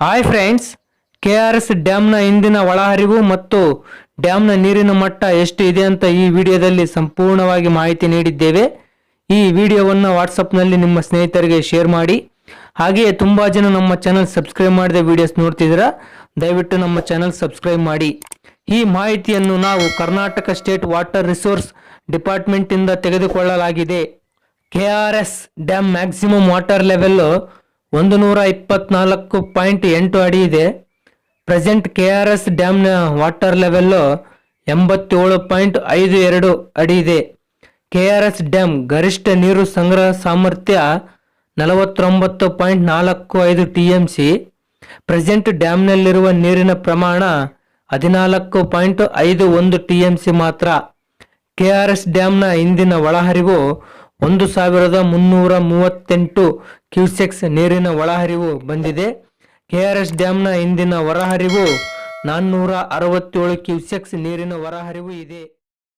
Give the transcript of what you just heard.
Hi friends K R S ಡ್ಯಾಮ್ನ ಇಂದಿನ ಒಳಹರಿವು ಮತ್ತು ಡ್ಯಾಮ್ನ ನೀರಿನ ಮಟ್ಟ ಎಷ್ಟು ಇದೆ ಅಂತ ಈ ವಿಡಿಯೋದಲ್ಲಿ ಸಂಪೂರ್ಣವಾಗಿ ಮಾಹಿತಿ ನೀಡಿದ್ದೇವೆ. ಈ ವಿಡಿಯೋವನ್ನು ವಾಟ್ಸಪ್ನಲ್ಲಿ ನಿಮ್ಮ ಸ್ನೇಹಿತರಿಗೆ ಶೇರ್ ಮಾಡಿ. ಹಾಗೆಯೇ ತುಂಬ ಜನ ನಮ್ಮ ಚಾನಲ್ ಸಬ್ಸ್ಕ್ರೈಬ್ ಮಾಡಿದ ವಿಡಿಯೋಸ್ ನೋಡ್ತಿದ್ದೀರಾ, ದಯವಿಟ್ಟು ನಮ್ಮ ಚಾನಲ್ ಸಬ್ಸ್ಕ್ರೈಬ್ ಮಾಡಿ. ಈ ಮಾಹಿತಿಯನ್ನು ನಾವು ಕರ್ನಾಟಕ ಸ್ಟೇಟ್ ವಾಟರ್ ರಿಸೋರ್ಸ್ ಡಿಪಾರ್ಟ್ಮೆಂಟಿಂದ ತೆಗೆದುಕೊಳ್ಳಲಾಗಿದೆ. K R S dam maximum water level ಒಂದು ನೂರ ಇಪ್ಪತ್ನಾಲ್ಕು ಪಾಯಿಂಟ್ ಎಂಟು ಅಡಿ ಇದೆ. ಪ್ರೆಸೆಂಟ್ ಕೆ ಆರ್ ಎಸ್ ಡ್ಯಾಮ್ನ ವಾಟರ್ ಲೆವೆಲ್ಲು ಎಂಬತ್ತೇಳು ಪಾಯಿಂಟ್ ಐದು ಎರಡು ಅಡಿ ಇದೆ. ಕೆ ಆರ್ ಎಸ್ ಡ್ಯಾಮ್ ಗರಿಷ್ಠ ನೀರು ಸಂಗ್ರಹ ಸಾಮರ್ಥ್ಯ ನಲವತ್ತೊಂಬತ್ತು ಪಾಯಿಂಟ್ ನಾಲ್ಕು ಐದು ಟಿ ಎಂ ಸಿ. ಪ್ರೆಸೆಂಟ್ ಡ್ಯಾಮ್ನಲ್ಲಿರುವ ನೀರಿನ ಪ್ರಮಾಣ ಹದಿನಾಲ್ಕು ಪಾಯಿಂಟ್ ಐದು ಒಂದು ಟಿ ಎಂ ಸಿ ಮಾತ್ರ. ಕೆ ಆರ್ ಎಸ್ ಡ್ಯಾಮ್ನ ಇಂದಿನ ಒಳಹರಿವು ಒಂದು ಸಾವಿರದ ಮುನ್ನೂರ ಮೂವತ್ತೆಂಟು ಕ್ಯೂಸೆಕ್ಸ್ ನೀರಿನ ಒಳಹರಿವು ಬಂದಿದೆ. ಕೆ ಆರ್ ಎಸ್ ಡ್ಯಾಮ್ನ ಇಂದಿನ ಹೊರಹರಿವು ನಾನ್ನೂರ ಅರವತ್ತೇಳು ಕ್ಯೂಸೆಕ್ಸ್ ನೀರಿನ ಹೊರಹರಿವು ಇದೆ.